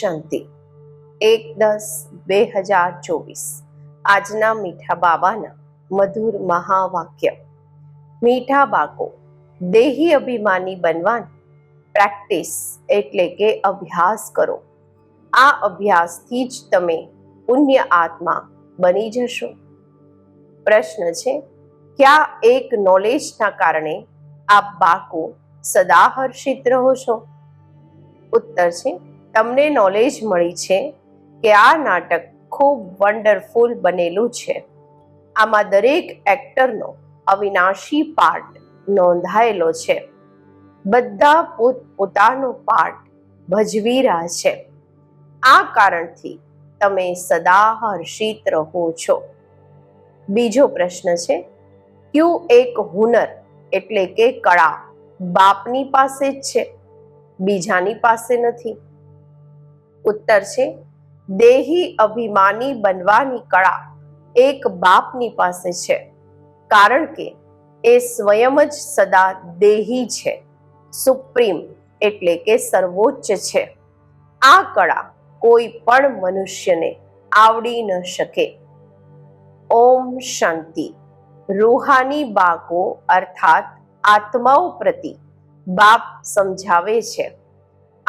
શાંતિ. એક દસ બે હજાર ચોવીસ. આજના મીઠા બાબાના મધુર મહાવાક્ય. મીઠા બાકો દેહી અભિમાની બનવાની પ્રેક્ટિસ એટલે કે અભ્યાસ કરો. આ અભ્યાસથી જ તમે પુણ્ય આત્મા બની જશો. પ્રશ્ન છે, ક્યાં એક નોલેજના કારણે આપ બાકો સદા હર્ષિત રહો છો? ઉત્તર છે તમને નોલેજ મળી છે કે આ નાટક ખૂબ વન્ડરફુલ બનેલું છે. આમાં દરેક એક્ટરનો અવિનાશી પાર્ટ નોંધાયેલો છે. બધા પોત પોતાનો પાર્ટ ભજવી રહ્યા છે. આ કારણથી તમે સદા હર્ષિત રહો છો. બીજો પ્રશ્ન છે, ક્યુ એક હુનર એટલે કે કળા બાપની પાસે જ છે? બીજાની પાસે નથી. ઉત્તર છે, દેહી અભિમાની બનવાની કળા એક બાપની પાસે છે, કારણ કે એ સ્વયં જ સદા દેહી છે, સુપ્રીમ એટલે કે સર્વોચ્ચ છે. આ કળા કોઈ પણ મનુષ્યને આવડી ન શકે. ઓમ શાંતિ. રૂહાની બાકો અર્થાત આત્માઓ પ્રતિ બાપ સમજાવે છે.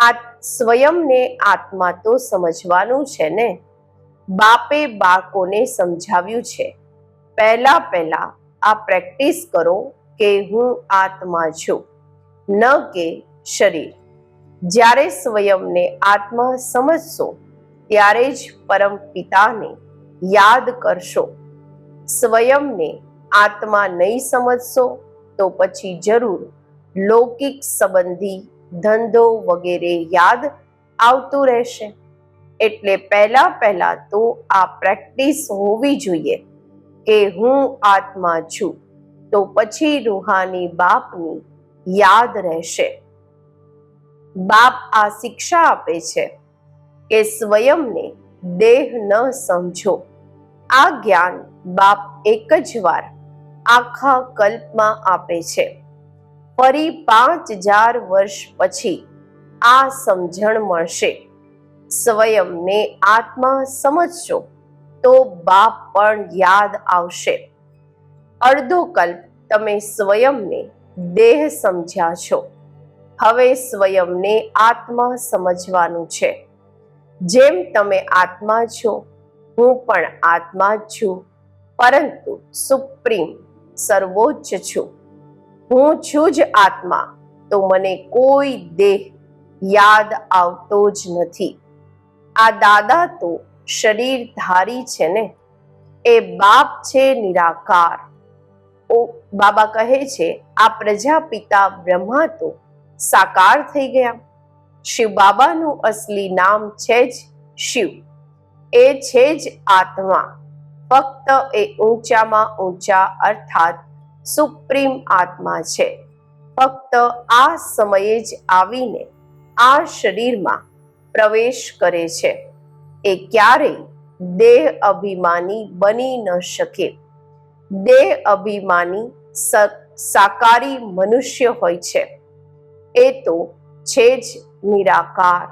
આ સ્વયંને આત્મા તો સમજવાનું છે ને? બાપે બાળકોને સમજાવ્યું છે. પહેલા પહેલા આ પ્રેક્ટિસ કરો કે હું આત્મા છું, ન કે શરીર. જ્યારે સ્વયંને આત્મા સમજશો, ત્યારે જ પરમ પિતાને યાદ કરશો. સ્વયંને આત્મા નહીં સમજશો, તો પછી જરૂર લૌકિક સંબંધી ધંધો વગેરે યાદ આવતું રહેશે. એટલે પહેલા પહેલા તો આ પ્રેક્ટિસ હોવી જોઈએ કે હું આત્મા છું, તો પછી રૂહાની બાપની યાદ રહેશે. બાપ આ શિક્ષા આપે છે કે સ્વયંને દેહ ન સમજો. આ જ્ઞાન બાપ એક જ વાર આખા કલ્પમાં આપે છે. ફરી પાંચ હજાર વર્ષ પછી આ સમજણ મળશે. સ્વયંને આત્મા સમજશો તો બાપ પણ યાદ આવશે. અડધો કલ્પ તમે સ્વયંને દેહ સમજ્યા છો. હવે સ્વયંને આત્મા સમજવાનું છે. જેમ તમે આત્મા છો, હું પણ આત્મા જ છું, પરંતુ સુપ્રીમ સર્વોચ્ચ છું. હું છું જ આત્મા, તો મને કોઈ દેહ યાદ આવતો જ નથી. આ દાદા તો શરીર ધારી છે ને? એ બાપ છે નિરાકાર. ઓ, બાબા કહે છે, આ પ્રજાપિતા બ્રહ્મા તો સાકાર થઈ ગયા. શિવ બાબાનું અસલી નામ છે જ શિવ. એ છે જ આત્મા. ફક્ત એ ઊંચામાં ઊંચા અર્થાત સુપ્રીમ આત્મા છે. ફક્ત આ સમયે જ આવીને આ શરીરમાં પ્રવેશ કરે છે. એ ક્યારેય દેહ અભિમાની બની ન શકે. દેહ અભિમાની સાકારી મનુષ્ય હોય છે. એ તો છે જ નિરાકાર.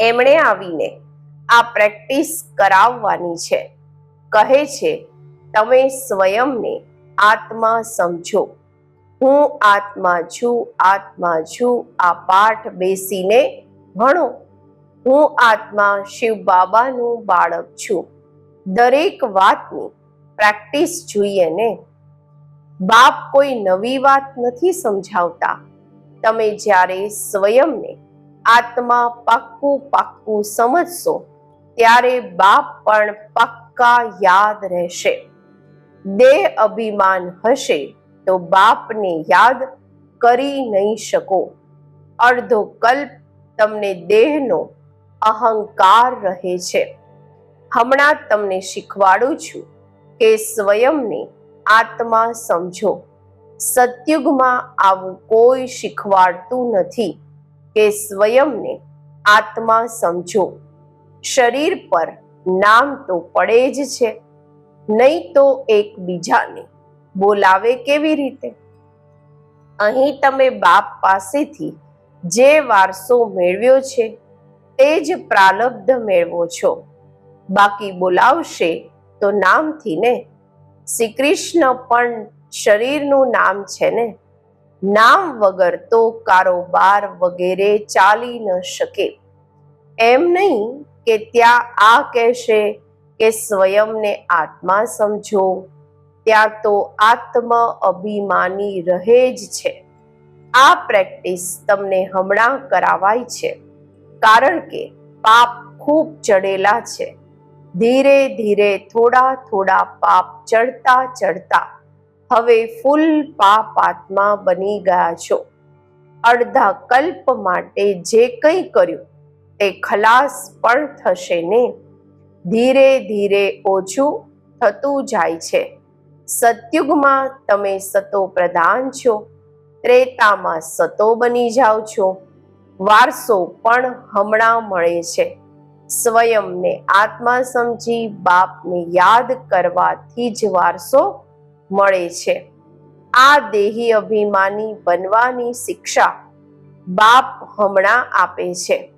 એમણે આવીને આ પ્રેક્ટિસ કરાવવાની છે. કહે છે, તમે સ્વયંને આત્મા સમજો. હું આત્મા છું આત્મા છું, આ પાઠ બેસીને ભણો. હું આત્મા શિવ બાબાનું બાળક છું. દરેક વાતની પ્રેક્ટિસ જોઈએ ને? બાપ કોઈ નવી વાત નથી સમજાવતા. તમે જ્યારે સ્વયંને આત્મા પાક્કું પાક્કું સમજશો, ત્યારે બાપ પણ પક્કા યાદ રહેશે. દેહ અભિમાન હશે તો બાપને યાદ કરી નહીં શકો. અડધો કલ્પ તમને દેહનો અહંકાર રહે છે. હમણાં તમને શીખવાડું છું કે સ્વયંને આત્મા સમજો. સતયુગમાં આવું કોઈ શીખવાડતું નથી કે સ્વયંને આત્મા સમજો. શરીર પર નામ તો પડે જ છે. નહીં તો એકબીજાને બોલાવે કેવી રીતે? અહીં તમે બાપ પાસેથી જે વારસો મેળવ્યો છે, તે જ પ્રાલબ્ધ મેળવો છો. બાકી બોલાવશે તો નામથી ને. શ્રી કૃષ્ણ પણ શરીરનું નામ છે ને. નામ વગર તો કારોબાર વગેરે ચાલી ન શકે. એમ નહીં કે ત્યાં આ કહેશે કે સ્વયંને આત્મા સમજો, ત્યાં તો આત્મ અભિમાની રહે જ છે. આ પ્રેક્ટિસ તમને હમણાં કરાવાય છે, કારણ કે પાપ ખૂબ ચડેલા છે. ધીરે ધીરે થોડા થોડા પાપ ચડતા ચડતા હવે ફૂલ પાપ આત્મા બની ગયા છો. અડધા કલ્પ માટે જે કંઈ કર્યું, તે ખલાસ પણ થશે ને? ધીરે ધીરે ઓછું થતું જાય છે. સતયુગમાં તમે સતો પ્રધાન છો. ત્રેતામાં સતો બની જાઓ છો. વારસો પણ હમણાં મળે છે. સ્વયંને આત્મા સમજી બાપને યાદ કરવાથી જ વારસો મળે છે. આ દેહી અભિમાની બનવાની શિક્ષા બાપ હમણાં આપે છે.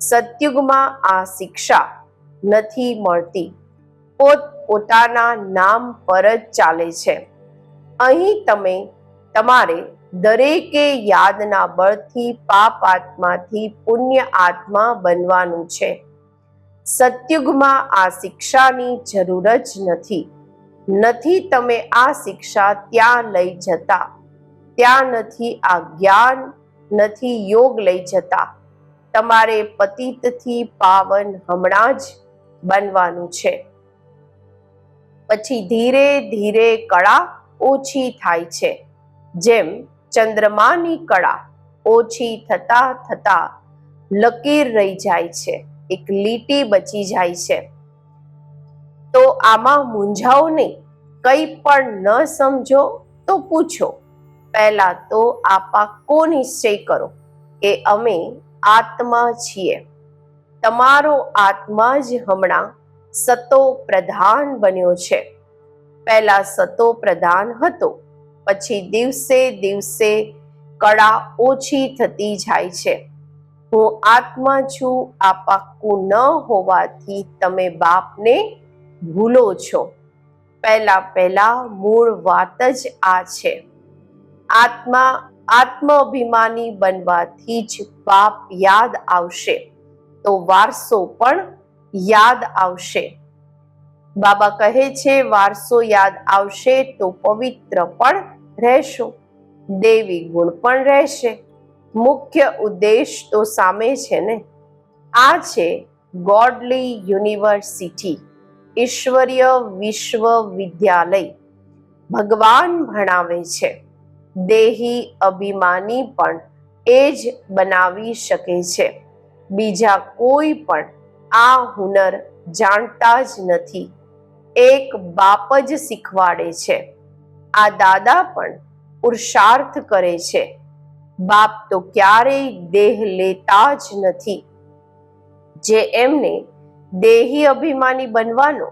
સતયુગમાં આ શિક્ષા નથી મળતી. પોત પોતાના નામ પર જ ચાલે છે. અહીં તમે તમારે દરેકે યાદના બળથી પાપ આત્માથી પુણ્ય આત્મા બનવાનું છે. સત્યુગમાં આ શિક્ષાની જરૂર જ નથી. નથી તમે આ શિક્ષા ત્યાં લઈ જતા. ત્યાં નથી આ જ્ઞાન, નથી યોગ લઈ જતા. તમારે પતિતથી પાવન હમણાં જ બનવાનું છે. પછી ધીરે ધીરે કળા ઓછી થાય છે. જેમ ચંદ્રમાની કળા ઓછી થતા થતા લકીર રહી જાય છે, એક લીટી બચી જાય છે. તો આમાં મૂંઝાઓ નહીં, કંઈ પણ ન સમજો તો પૂછો. પહેલા તો આ પાકો નિશ્ચય કરો કે અમે આત્મા છીએ. તમારો આત્મા જ હમણાં સતો પ્રધાન બન્યો છે. પહેલા સતો પ્રધાન હતો, પછી દિવસે દિવસે કળા ઓછી થતી જાય છે. હું આત્મા છું આ પાક્કું ન હોવાથી તમે બાપને ભૂલો છો. પહેલા પહેલા મૂળ વાત જ આ છે. આત્મા આત્મ અભિમાની બનવાથી જ બાપ યાદ આવશે. તો વારસો પણ યાદ આવશે. બાબા કહે છે, વારસો યાદ આવશે તો પવિત્ર પણ રહેશો. દેવી ગુણ પણ રહેશે. મુખ્ય ઉદ્દેશ તો સામે છે ને. આ છે ગોડલી યુનિવર્સિટી, ઈશ્વરીય વિશ્વવિદ્યાલય. ભગવાન ભણાવે છે. દેહી અભિમાની પણ એ જ બનાવી શકે છે. બીજા કોઈ પણ આ હુનર જાણતા જ નથી. એક બાપ જ શીખવાડે છે. આ દાદા પણ પુરુષાર્થ કરે છે. બાપ તો ક્યારેય દેહ લેતા જ નથી. જે એમને દેહી અભિમાની બનવાનો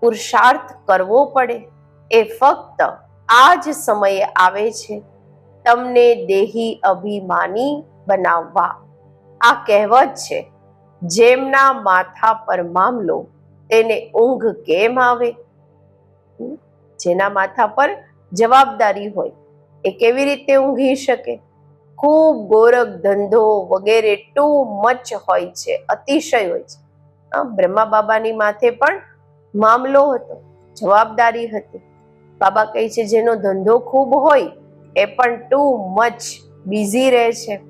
પુરુષાર્થ કરવો પડે, એ ફક્ત આ જ સમયે આવે છે. તમને દેહી અભિમાની બનાવવા આ કહેવત છે, જેમના માથા પર મામલો, તેને ઊંઘ કેમ આવે? જેના માથા પર જવાબદારી હોય, એ કેવી રીતે ઊંઘી શકે? ખૂબ ગોરખ ધંધો વગેરે ટુ મચ હોય છે, અતિશય હોય છે. બ્રહ્મા બાબાની માથે પણ મામલો હતો, જવાબદારી હતી. બાબા કહે છે, જેનો ધંધો ખૂબ હોય, એ પણ ટુ મચ બિઝી રહે છે.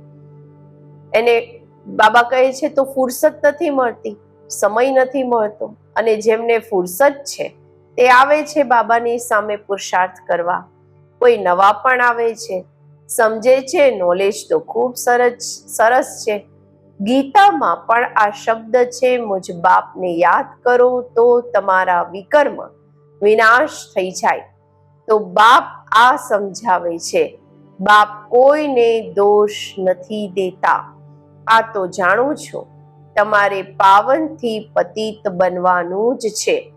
એને બાબા કહે છે, તો ફુરસત નથી મળતી, સમય નથી મળતો. અને જેમને ફુરસત છે, તે આવે છે બાબાની સામે પુરુષાર્થ કરવા. કોઈ નવા પણ આવે છે, સમજે છે નોલેજ તો ખૂબ સરસ સરસ છે. ગીતામાં પણ આ શબ્દ છે, મુજ બાપને યાદ કરો તો તમારા વિકર્મ વિનાશ થઈ જાય. તો બાપ આ સમજાવે છે, બાપ કોઈને દોષ નથી દેતા. આ તો જાણું છું. તમારે પાવનથી પતિત બનવાનું જ છે.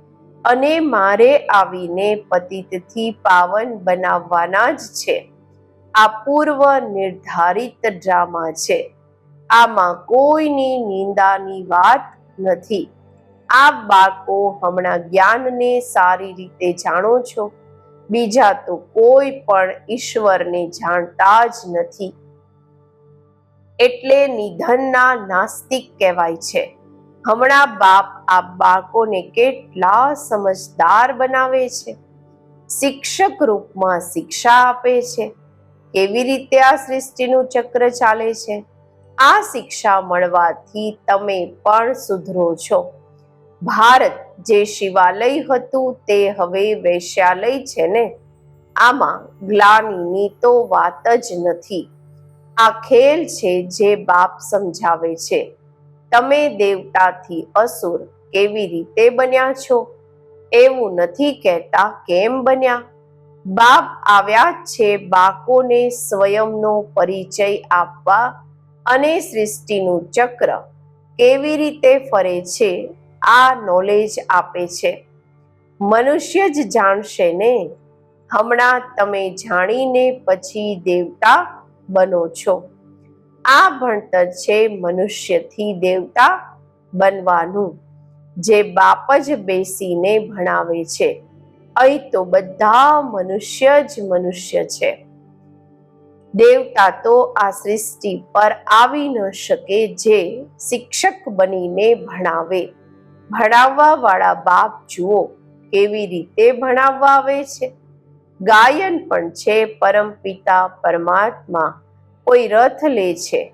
અને મારે આવીને પતિતથી પાવન બનાવવાના જ છે. આ પૂર્વ નિર્ધારિત ડ્રામા છે. આમાં કોઈની નિંદાની વાત નથી. આ બાળકો હમણાં જ્ઞાનને સારી રીતે જાણો છો. બીજા તો કોઈ પણ ઈશ્વરને જાણતા જ નથી. એટલે નિધનના નાસ્તિક કહેવાય છે. હમણાં બાપ આ બાળકોને કેટલા સમજદાર બનાવે છે. શિક્ષક રૂપમાં શિક્ષા આપે છે. કેવી રીતે આ સૃષ્ટિનું ચક્ર ચાલે છે. આ શિક્ષા મળવાથી તમે પણ સુધરો છો. ભારત જે શિવાલય હતું તે હવે વૈશ્યાલય છે ને? આમાં ગ્લાનીની તો વાત જ નથી. આ ખેલ છે જે બાપ સમજાવે છે. તમે દેવતાથી અસુર કેવી રીતે બન્યા છો? એવું નથી કહેતા કેમ બન્યા? બાપ આવ્યા છે બાકોને સ્વયંનો પરિચય આપવા અને સૃષ્ટિનું ચક્ર કેવી રીતે ફરે છે આ નોલેજ આપે છે. મનુષ્ય જ જાણશે ને? હમણાં તમે જાણીને પછી દેવતા બનો છો. આ ભણતર છે મનુષ્યથી દેવતા બનવાનું, જે બાપ જ બેસીને ભણાવે છે. અહીં તો બધા મનુષ્ય જ મનુષ્ય છે. દેવતા તો આ સૃષ્ટિ પર આવી ન શકે જે શિક્ષક બનીને ભણાવે. ભણાવવા વાળા બાપ જુઓ, કેવી રીતે ભણાવવા આવે છે? ગાયન પણ છે, પરમ પિતા પરમાત્મા. કોઈ રથ લે છે,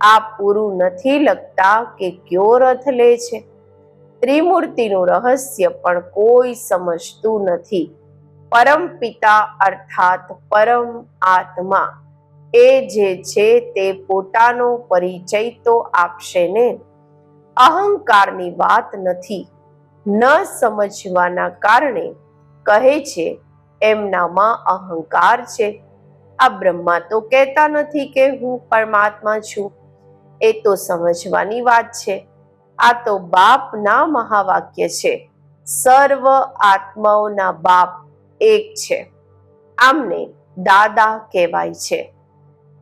આ પૂરું નથી લગતા કે કયો રથ લે છે. ત્રિમૂર્તિનું રહસ્ય પણ કોઈ સમજતું નથી. પરમ પિતા અર્થાત પરમ આત્મા. એ જે છે તે પોતાનો પરિચય તો આપશે ને. અહંકારની વાત નથી. ન સમજવાના કારણે કહે છે એમનામાં અહંકાર છે. આ બ્રહ્મા તો કહેતા નથી કે હું પરમાત્મા છું. એ તો સમજવાની વાત છે. આ તો બાપના મહાવાક્ય છે. સર્વ આત્માઓના બાપ એક છે. આમને દાદા કહેવાય છે.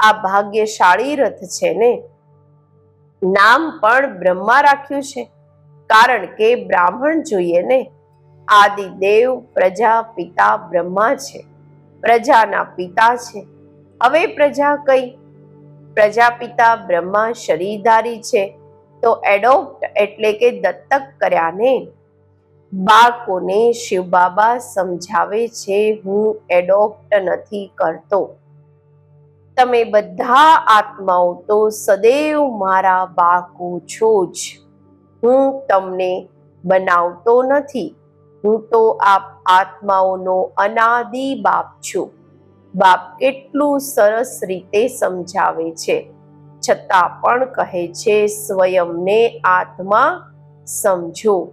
આ ભાગ્યશાળી રથ છે ને? નામ પણ બ્રહ્મા રાખ્યું છે. કારણ કે બ્રાહ્મણ જોઈએ ને આદિદેવ પ્રજા પિતા બ્રહ્મા છે. પ્રજાના પિતા છે. હવે પ્રજા કઈ? પ્રજાપિતા બ્રહ્મા શરીરધારી છે. તો એડોપ્ટ એટલે કે દત્તક કર્યાને. બાળકોને શિવ બાબા સમજાવે છે, હું એડોપ્ટ નથી કરતો. તમે બધા આત્માઓ તો સદૈવ મારા બાળકો છો જ. હું તમને બનાવતો નથી. હું તો આપ આત્માઓનો અનાદિ બાપ છું. બાપ કેટલું સરસ રીતે સમજાવે છે. છતાં પણ કહે છે, સ્વયંને આત્મા સમજો.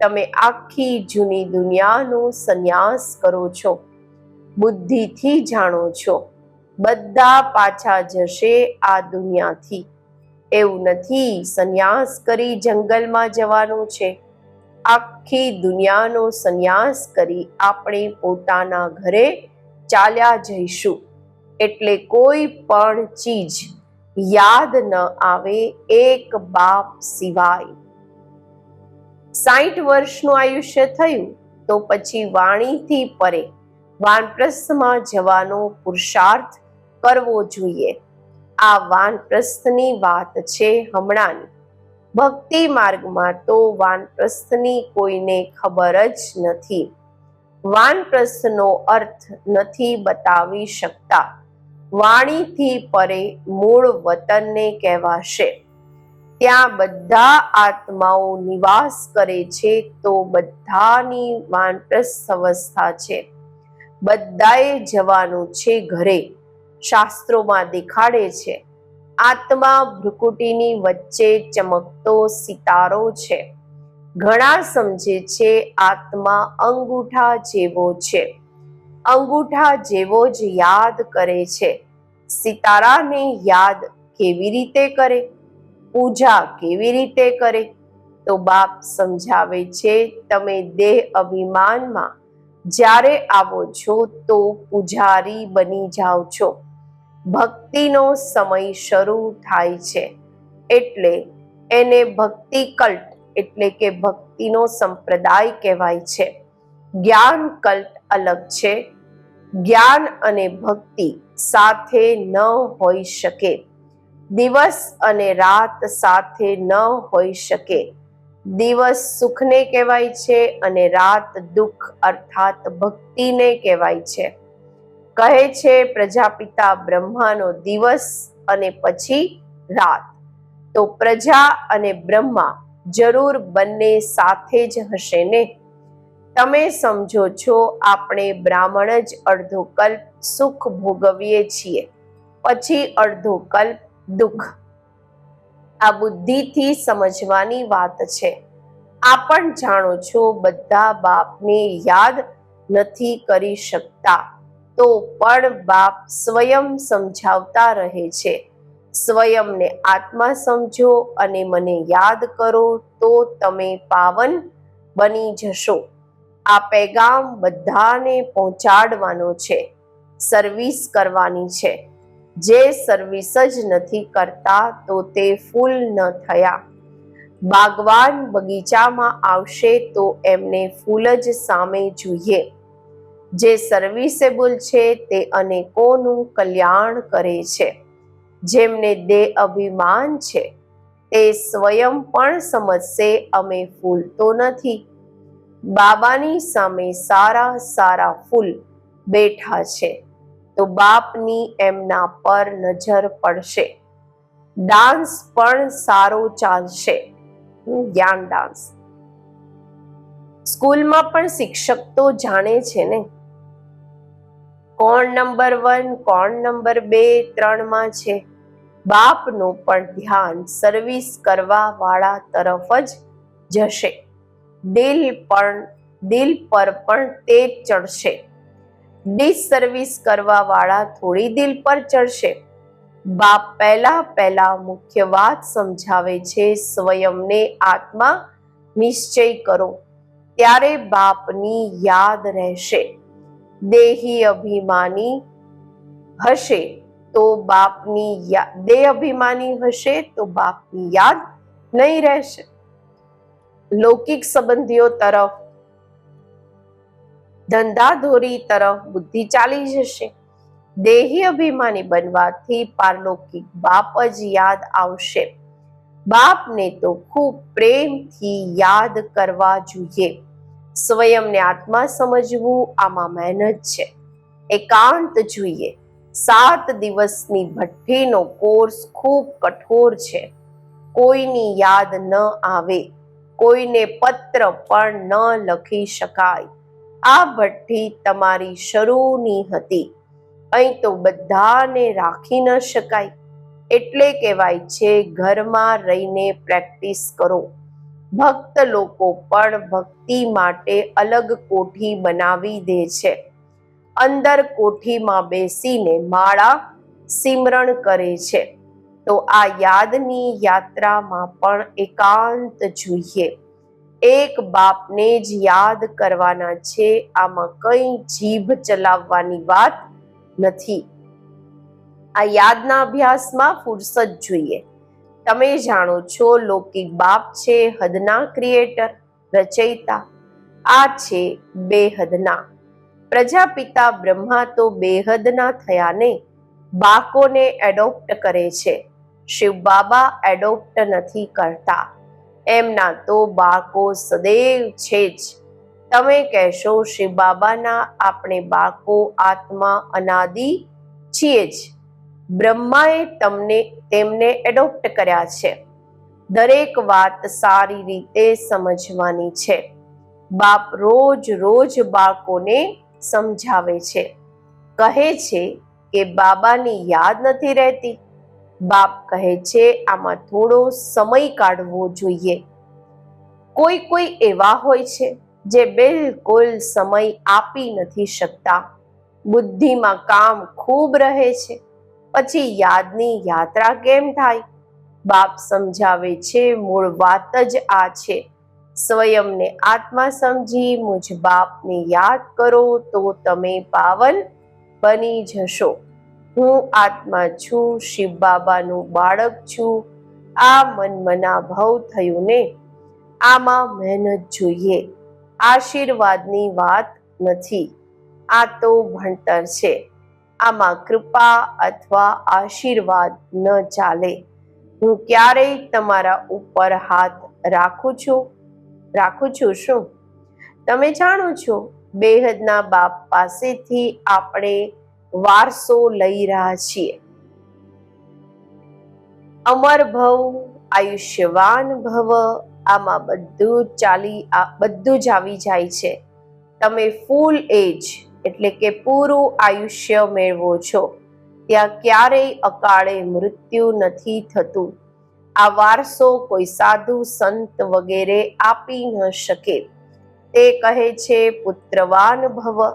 તમે આખી જૂની દુનિયાનો સંન્યાસ કરો છો. બુદ્ધિથી જાણો છો. બધા પાછા જશે આ દુનિયાથી. એવું નથી, સંન્યાસ કરી જંગલમાં જવાનું છે. આખી દુનિયાનો સંન્યાસ કરી આપણે પોતાના ઘરે ચાલ્યા જઈશું. એટલે કોઈ પણ ચીજ યાદ ન આવે એક બાપ સિવાય. સાઠ વર્ષનું આયુષ્ય થયું તો પછી વાણીથી પરે વાનપ્રસ્થમાં જવાનો પુરુષાર્થ કરવો જોઈએ. આ વાનપ્રસ્થની વાત છે હમણાંની. ભક્તિ માર્ગમાં તો વાનપ્રસ્થની કોઈને ખબર જ નથી. વાનપ્રસ્થનો અર્થ નથી બતાવી શકતા. વાણીથી પરે મૂળ વતનને કહેવાશે. ત્યાં બધા આત્માઓ નિવાસ કરે છે તો બધાની વાનપ્રસ્થ અવસ્થા છે. બધાએ જવાનું છે ઘરે. શાસ્ત્રોમાં દેખાડે છે આત્મા ભ્રુકુટીની વચ્ચે ચમકતો સિતારો છે. ઘણા સમજે છે આત્મા અંગૂઠા જેવો છે. અંગૂઠા જેવો જ યાદ કરે છે. સિતારાને યાદ કેવી રીતે કરે? પૂજા કેવી રીતે કરે? તો બાપ સમજાવે છે, તમે દેહ અભિમાનમાં જ્યારે આવો છો તો પૂજારી બની જાઓ છો. ભક્તિનો સમય શરૂ થાય છે. એટલે એને ભક્તિ કલ્ટ એટલે કે ભક્તિનો સંપ્રદાય કહેવાય છે. જ્ઞાન કલ્ટ અલગ છે. જ્ઞાન અને ભક્તિ સાથે ન હોઈ શકે. દિવસ અને રાત સાથે ન હોઈ શકે. દિવસ સુખને કહેવાય છે અને રાત દુઃખ અર્થાત ભક્તિને કહેવાય છે. કહે છે, પ્રજાપિતા બ્રહ્માનો દિવસ અને પછી રાત. તો પ્રજા અને બ્રહ્મા જરૂર બંને સાથે જ હશે ને? તમે સમજો છો, આપણે બ્રાહ્મણ જ અડધો કલ્પ સુખ ભોગવીએ છીએ, પછી અડધો કલ્પ દુઃખ. આ બુદ્ધિથી સમજવાની વાત છે. આ પણ જાણો છો, બધા બાપને યાદ નથી કરી શકતા. તો પણ બાપ સ્વયં સમજાવતા રહે છે. સ્વયંને આત્મા સમજો અને મને યાદ કરો તો તમે પાવન બની જશો. આ પેગામ બધાને પહોંચાડવાનો છે. સર્વિસ કરવાની છે. જે સર્વિસ જ નથી કરતા તો તે ફૂલ ન થયા. બાગવાન બગીચામાં આવશે તો એમને ફૂલ જ સામે જોઈએ. જે સર્વિસેબલ છે તે અનેકોનું કલ્યાણ કરે છે. જેમને દેહ અભિમાન છે, તે સ્વયં પણ સમજશે, અમે ફૂલ તો નથી. બાબાની સામે સારા સારા ફૂલ બેઠા છે, તો બાપની એમના પર નજર પડશે. ડાન્સ પણ સારો ચાલશે. જ્ઞાન ડાન્સ. સ્કૂલમાં પણ શિક્ષક તો જાણે છે ને? કોણ નંબર વન, કોણ નંબર બે, ત્રણમાં છે. બાપનું પણ ધ્યાન સર્વિસ કરવા વાળા તરફ જ જશે. દિલ પણ, દિલ પર પણ તે ચડશે. ડિસર્વિસ કરવા વાળા થોડી દિલ પર ચડશે. બાપ પહેલા પહેલા મુખ્ય વાત સમજાવે છે, સ્વયંને આત્મા નિશ્ચય કરો. ત્યારે બાપની યાદ રહેશે. દેહી અભિમાની હશે તો બાપની યા- દેહ અભિમાની હશે તો બાપની યાદ નહીં રહેશે લૌકિક સંબંધીઓ તરફ ધંધાધોરી તરફ બુદ્ધિ ચાલી જશે દેહી અભિમાની બનવાથી પારલૌકિક બાપ જ યાદ આવશે બાપને તો ખૂબ પ્રેમથી યાદ કરવા જોઈએ સ્વયંને આત્મા સમજવું આમાં મહેનત છે. એકાંત જોઈએ. સાત દિવસની ભઠ્ઠીનો કોર્સ ખૂબ કઠોર છે. કોઈની યાદ ન આવે. કોઈને પત્ર પણ ન લખી શકાય. આ ભઠ્ઠી તમારી શરૂની હતી. અહીં તો બધાને રાખી ન શકાય. એટલે કહેવાય છે, ઘરમાં રહીને પ્રેક્ટિસ કરો. ભક્ત લોકો પણ ભક્તિ માટે અલગ કોઠી બનાવી દે છે. અંદર કોઠીમાં બેસીને માળા સિમરણ કરે છે. તો આ યાદની યાત્રામાં પણ એકાંત જોઈએ. એક બાપને જ યાદ કરવાના છે, આમાં કઈ જીભ ચલાવવાની વાત નથી. આ યાદના અભ્યાસમાં ફુરસત જોઈએ. તમે જાણો છો, લૌકિક બાપ છે હદના ક્રિએટર રચયિતા. આ છે બેહદના. પ્રજાપિતા બ્રહ્મા તો બેહદના થયા ને બાકોને એડોપ્ટ કરે છે. શિવ બાબા એડોપ્ટ નથી કરતા. એમના તો બાકો સદૈવ છે જ. તમે કહેશો શિવ બાબાના આપણે બાકો આત્મા અનાદિ છીએ જ. બ્રહ્માએ તમને તેમને એડોપ્ટ કર્યા છે. દરેક વાત સારી રીતે સમજવાની છે. બાપ રોજ રોજ બાળકોને સમજાવે છે. કહે છે કે બાબાની યાદ નથી રહેતી. બાપ કહે છે આમાં થોડો સમય કાઢવો જોઈએ. કોઈ કોઈ એવા હોય છે જે બિલકુલ સમય આપી નથી શકતા. બુદ્ધિમાં કામ ખૂબ રહે છે. પછી યાદની યાત્રા કેમ થાય? બાપ સમજાવે છે, મૂળ વાત જ આ છે. સ્વયંને આત્મા સમજી મુજ બાપને યાદ કરો તો તમે પાવન બની જશો. હું આત્મા છું, શિવ બાબાનું બાળક છું. આ મનમના ભાવ થયું ને? આમાં મહેનત જોઈએ. આશીર્વાદની વાત નથી. આ તો ભણતર છે. આમાં કૃપા અથવા આશીર્વાદ ન ચાલે. હું ક્યારેય તમારા ઉપર હાથ રાખું છું? રાખું છું શું? તમે જાણો છો, બેહદના બાપ પાસેથી આપણે વારસો લઈ રહ્યા છીએ. અમર ભવ, આયુષ્યવાન ભવ, આમાં બધું ચાલી બધું જ આવી જાય છે. તમે ફૂલ એજ એટલે કે પૂરું આયુષ્ય મેળવો છો. ત્યાં ક્યારેય અકાળે મૃત્યુ નથી થતું. આ વારસો કોઈ સાધુ, સંત વગેરે આપી ન શકે. તે કહે છે, પુત્રવાન ભવ.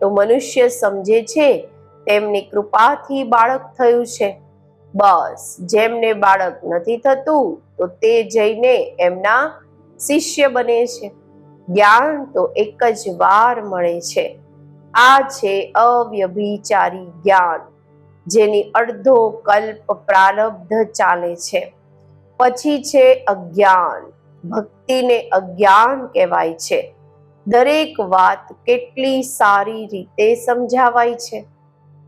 તો મનુષ્ય સમજે છે, તેમની કૃપાથી બાળક થયું છે. બસ, જેમને બાળક નથી થતું, તો તે જઈને એમના શિષ્ય બને છે. જ્ઞાન તો એક જ વાર મળે છે. આ છે અવ્યભિચારી જ્ઞાન, જેની અડધો કલ્પ પ્રારબ્ધ ચાલે છે. પછી છે અજ્ઞાન. ભક્તિને અજ્ઞાન કહેવાય છે. દરેક વાત કેટલી સારી રીતે સમજાવાય છે?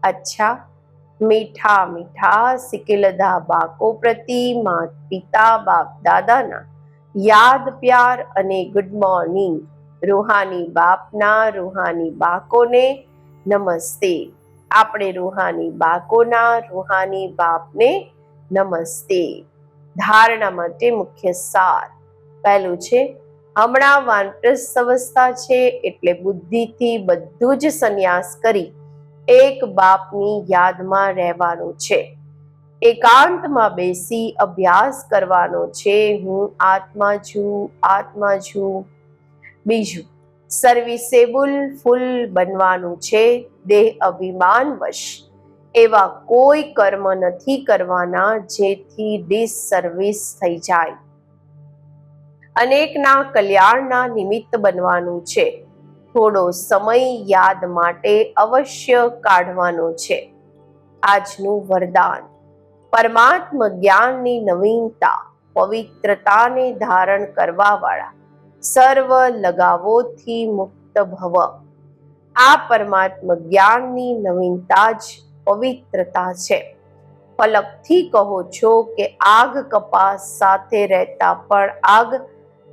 અચ્છા, મીઠા મીઠા સિકેલધા બાકો પ્રતિ માત પિતા બાપ દાદાના. યાદ પ્યાર અને ગુડ મોર્નિંગ રૂહાની બાપના, રૂહાની બાકોને નમસ્તે. આપણે રૂહાની બાકોના, રૂહાની બાપને નમસ્તે. ધારણા માટે મુખ્ય સાર. પહેલું છે, હમણાં વાનપ્રસ્થ અવસ્થા છે એટલે બુદ્ધિથી બધું જ સંન્યાસ કરી એક બાપની યાદમાં રહેવાનું છે. એકાંતમાં બેસી અભ્યાસ કરવાનો છે, હું આત્મા છું આત્મા છું. બીજું સર્વિસેબલ ફૂલ બનવાનું છે, દેહ અભિમાન વશ એવા કોઈ કર્મ નથી કરવાના જેથી ડિસસર્વિસ થઈ જાય. અનેકના કલ્યાણના નિમિત્ત બનવાનું છે. થોડો સમય યાદ માટે અવશ્ય કાઢવાનો છે. આજનું વરદાન. પરમાત્મ જ્ઞાનની નવીનતા, પવિત્રતાને ધારણ કરવા વાળા સર્વ લગાવોથી મુક્ત ભવ. આ પરમાત્મ જ્ઞાનની નવીનતા જ પવિત્રતા છે. પલકથી કહો છો કે આગ કપાસ સાથે રહેતા પણ આગ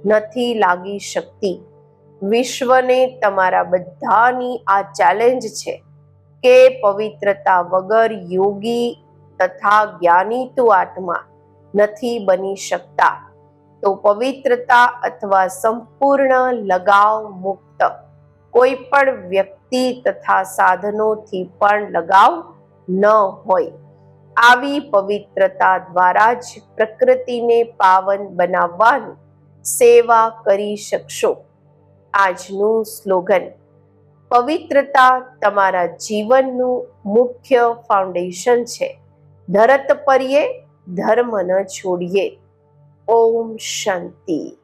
નથી લાગી શકતી. વિશ્વને તમારા બધાની આ ચેલેન્જ છે કે પવિત્રતા વગર યોગી તથા જ્ઞાની તું આત્મા નથી બની શકતા. તો પવિત્રતા અથવા સંપૂર્ણ લગાવ મુક્ત. કોઈ પણ વ્યક્તિ તથા સાધનોથી પણ લગાવ ન હોય. આવી પવિત્રતા દ્વારા જ પ્રકૃતિને પાવન બનાવવાની સેવા કરી શકશો. આજનું સ્લોગન, પવિત્રતા તમારા જીવનનું મુખ્ય ફાઉન્ડેશન છે. ધરત પર્યે ધર્મ ન છોડીએ. ઓમ શાંતિ